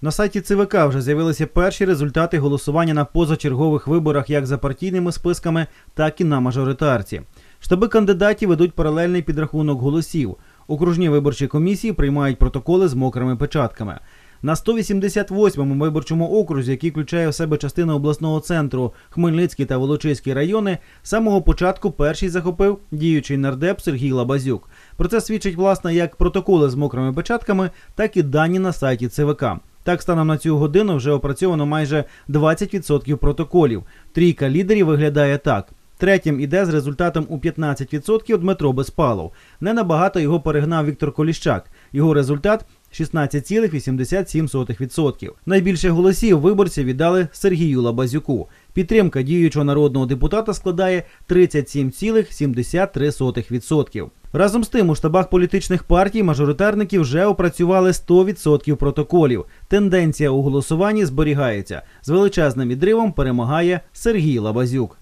На сайті ЦВК вже з'явилися перші результати голосування на позачергових виборах як за партійними списками, так і на мажоритарці. Штаби кандидатів ведуть паралельний підрахунок голосів. Окружні виборчі комісії приймають протоколи з мокрими печатками. На 188-му виборчому окрузі, який включає в себе частину обласного центру Хмельницький та Волочиський райони, з самого початку перший захопив діючий нардеп Сергій Лабазюк. Про це свідчить власне як протоколи з мокрими печатками, так і дані на сайті ЦВК. Так, станом на цю годину вже опрацьовано майже 20% протоколів. Трійка лідерів виглядає так. Третім іде з результатом у 15% Дмитро Безпалов. Не набагато його перегнав Віктор Коліщак. Його результат 16,87%. Найбільше голосів виборці віддали Сергію Лабазюку. Підтримка діючого народного депутата складає 37,73%. Разом з тим у штабах політичних партій мажоритарники вже опрацювали 100% протоколів. Тенденція у голосуванні зберігається. З величезним відривом перемагає Сергій Лабазюк.